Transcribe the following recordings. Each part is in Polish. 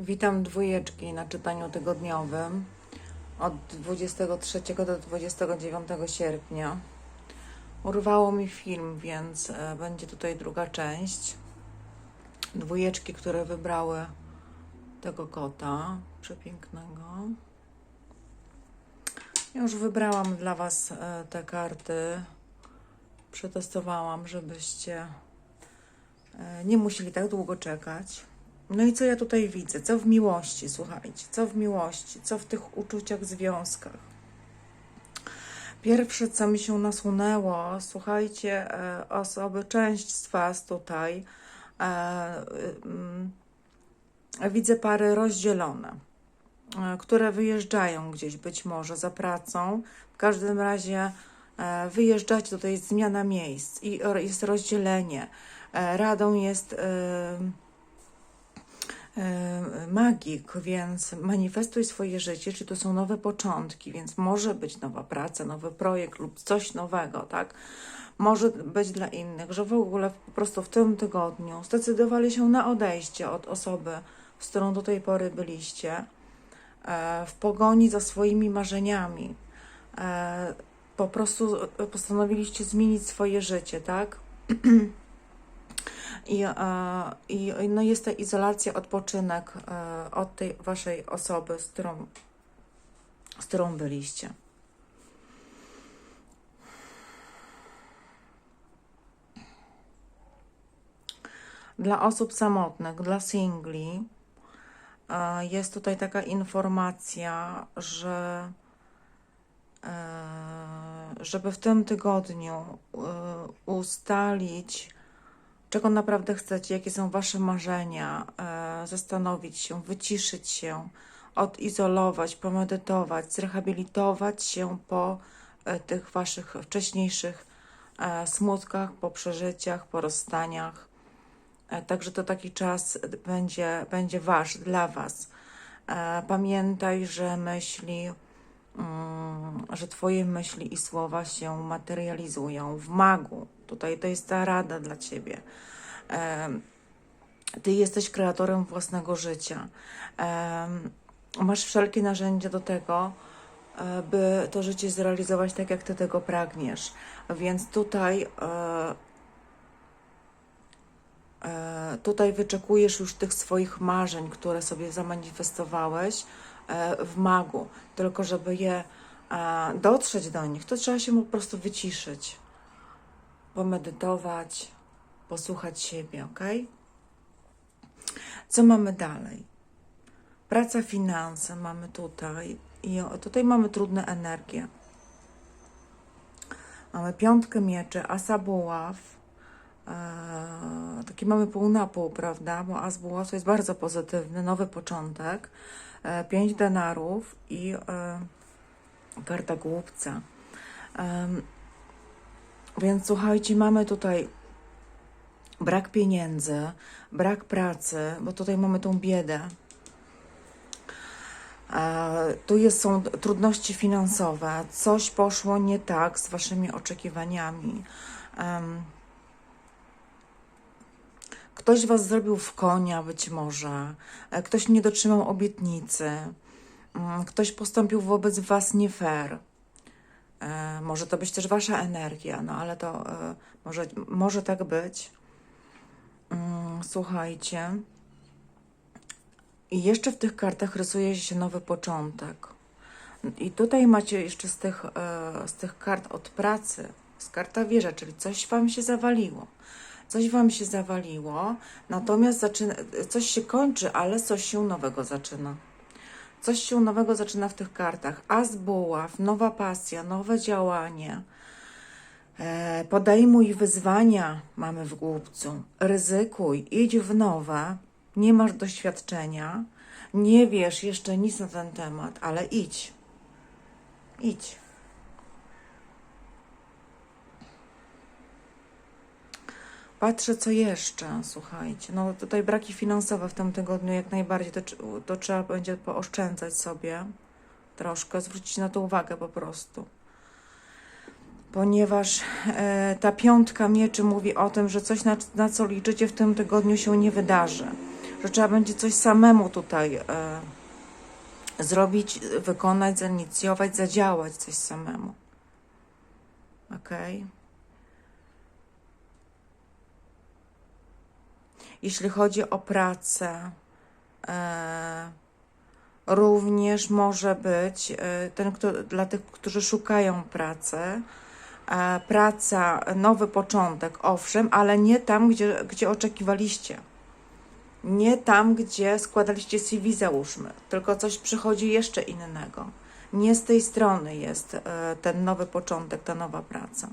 Witam dwójeczki na czytaniu tygodniowym od 23 do 29 sierpnia. Urwało mi film, więc e, będzie tutaj druga część. Dwójeczki, które wybrały tego kota przepięknego. Już wybrałam dla Was e, te karty. Przetestowałam, żebyście e, nie musieli tak długo czekać. No i co ja tutaj widzę? Co w miłości, słuchajcie, co w miłości, co w tych uczuciach, związkach? Pierwsze, co mi się nasunęło, słuchajcie, e, osoby, część z Was tutaj, e, mm, widzę pary rozdzielone, e, które wyjeżdżają gdzieś być może za pracą. W każdym razie wyjeżdżacie, tutaj jest zmiana miejsc i jest rozdzielenie. Radą jest. Magik, więc manifestuj swoje życie, czy to są nowe początki, więc może być nowa praca, nowy projekt lub coś nowego, tak? Może być dla innych, że w ogóle po prostu w tym tygodniu zdecydowali się na odejście od osoby, z którą do tej pory byliście, e, w pogoni za swoimi marzeniami. E, Po prostu postanowiliście zmienić swoje życie, tak? I, e, i no jest ta izolacja, odpoczynek e, od tej waszej osoby, z którą, z którą byliście. Dla osób samotnych, dla singli, e, jest tutaj taka informacja, że żeby w tym tygodniu ustalić, czego naprawdę chcecie, jakie są Wasze marzenia, e, zastanowić się, wyciszyć się, odizolować, pomedytować, zrehabilitować się po e, tych Waszych wcześniejszych e, smutkach, po przeżyciach, po rozstaniach. Także to taki czas będzie, będzie Wasz, dla Was. Pamiętaj, że myśli, mm, że Twoje myśli i słowa się materializują w magu. Tutaj to jest ta rada dla Ciebie. Ty jesteś kreatorem własnego życia. Masz wszelkie narzędzia do tego, by to życie zrealizować tak, jak Ty tego pragniesz. Więc tutaj, e, e, tutaj wyczekujesz już tych swoich marzeń, które sobie zamanifestowałeś e, w magu. Tylko, żeby je dotrzeć do nich, to trzeba się po prostu wyciszyć, pomedytować, posłuchać siebie, ok? Co mamy dalej? Praca, finanse mamy tutaj. I tutaj mamy trudne energie. Mamy piątkę mieczy, asa buław. Eee, taki mamy pół na pół, prawda? Bo as buław to jest bardzo pozytywny, nowy początek. E, pięć denarów i e, karta głupca. Em, więc słuchajcie, mamy tutaj brak pieniędzy, brak pracy, bo tutaj mamy tą biedę. E, Tu jest, są trudności finansowe, coś poszło nie tak z waszymi oczekiwaniami. Em, Ktoś was zrobił w konia, być może, E, ktoś nie dotrzymał obietnicy, Mm, ktoś postąpił wobec was nie fair. E, Może to być też wasza energia, no ale to e, może, może tak być. Mm, Słuchajcie. I jeszcze w tych kartach rysuje się nowy początek. I tutaj macie jeszcze z tych, e, z tych kart od pracy, z karta wieża, czyli coś wam się zawaliło. Coś wam się zawaliło, natomiast zaczyna, coś się kończy, ale coś się nowego zaczyna. Coś się nowego zaczyna w tych kartach. As buław, nowa pasja, nowe działanie. E, podejmuj wyzwania, mamy w głupcu. Ryzykuj, idź w nowe. Nie masz doświadczenia, nie wiesz jeszcze nic na ten temat, ale idź. Idź. Patrzę, co jeszcze, słuchajcie. No tutaj braki finansowe w tym tygodniu jak najbardziej, to, to trzeba będzie pooszczędzać sobie troszkę, zwrócić na to uwagę po prostu ponieważ e, ta piątka mieczy mówi o tym, że coś na, na co liczycie w tym tygodniu się nie wydarzy. że trzeba będzie coś samemu tutaj e, zrobić, wykonać, zainicjować, zadziałać coś samemu. Ok? Jeśli chodzi o pracę, e, również może być e, ten, kto, dla tych, którzy szukają pracy, e, praca, nowy początek, owszem, ale nie tam, gdzie, gdzie oczekiwaliście. Nie tam, gdzie składaliście CV, załóżmy, tylko coś przychodzi jeszcze innego. Nie z tej strony jest ten nowy początek, ta nowa praca.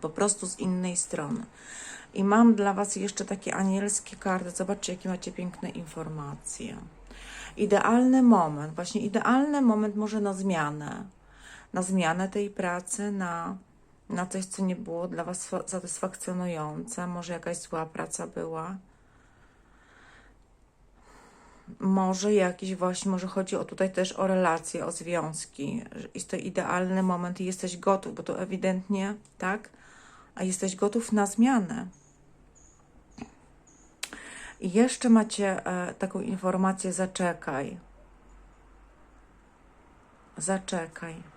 Po prostu z innej strony. I mam dla Was jeszcze takie anielskie karty. Zobaczcie, jakie macie piękne informacje. Idealny moment, właśnie idealny moment może na zmianę. Na zmianę tej pracy, na, na coś, co nie było dla Was fa- satysfakcjonujące. Może jakaś zła praca była. Może jakiś właśnie, może chodzi o tutaj też o relacje, o związki. Jest to idealny moment i jesteś gotów, bo to ewidentnie, tak? A jesteś gotów na zmianę. I jeszcze macie e, taką informację, zaczekaj. Zaczekaj.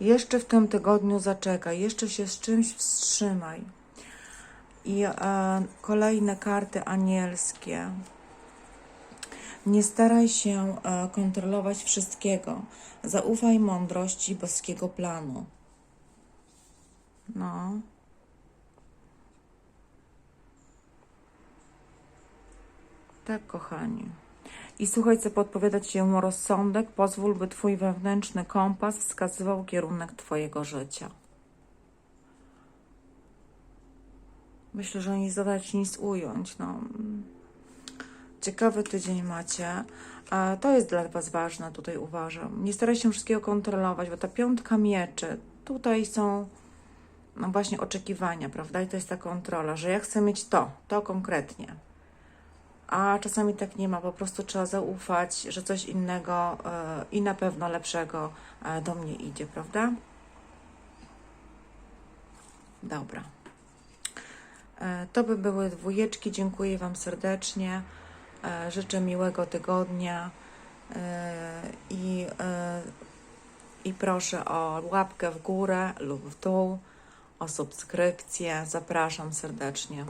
Jeszcze w tym tygodniu zaczekaj, jeszcze się z czymś wstrzymaj. I e, kolejne karty anielskie. Nie staraj się e, kontrolować wszystkiego. Zaufaj mądrości boskiego planu. No. Tak, kochani. I słuchaj, co podpowiada Ci mu rozsądek. Pozwól, by Twój wewnętrzny kompas wskazywał kierunek Twojego życia. Myślę, że nie zadać nic ująć. No. Ciekawy tydzień macie. To jest dla Was ważne, tutaj uważam. Nie staraj się wszystkiego kontrolować, bo ta piątka mieczy, tutaj są no właśnie oczekiwania, prawda? I to jest ta kontrola, że ja chcę mieć to, to konkretnie. A czasami tak nie ma, po prostu trzeba zaufać, że coś innego e, i na pewno lepszego e, do mnie idzie, prawda? Dobra. E, To by były dwójeczki. Dziękuję Wam serdecznie. Życzę miłego tygodnia i, i proszę o łapkę w górę lub w dół, o subskrypcję. Zapraszam serdecznie.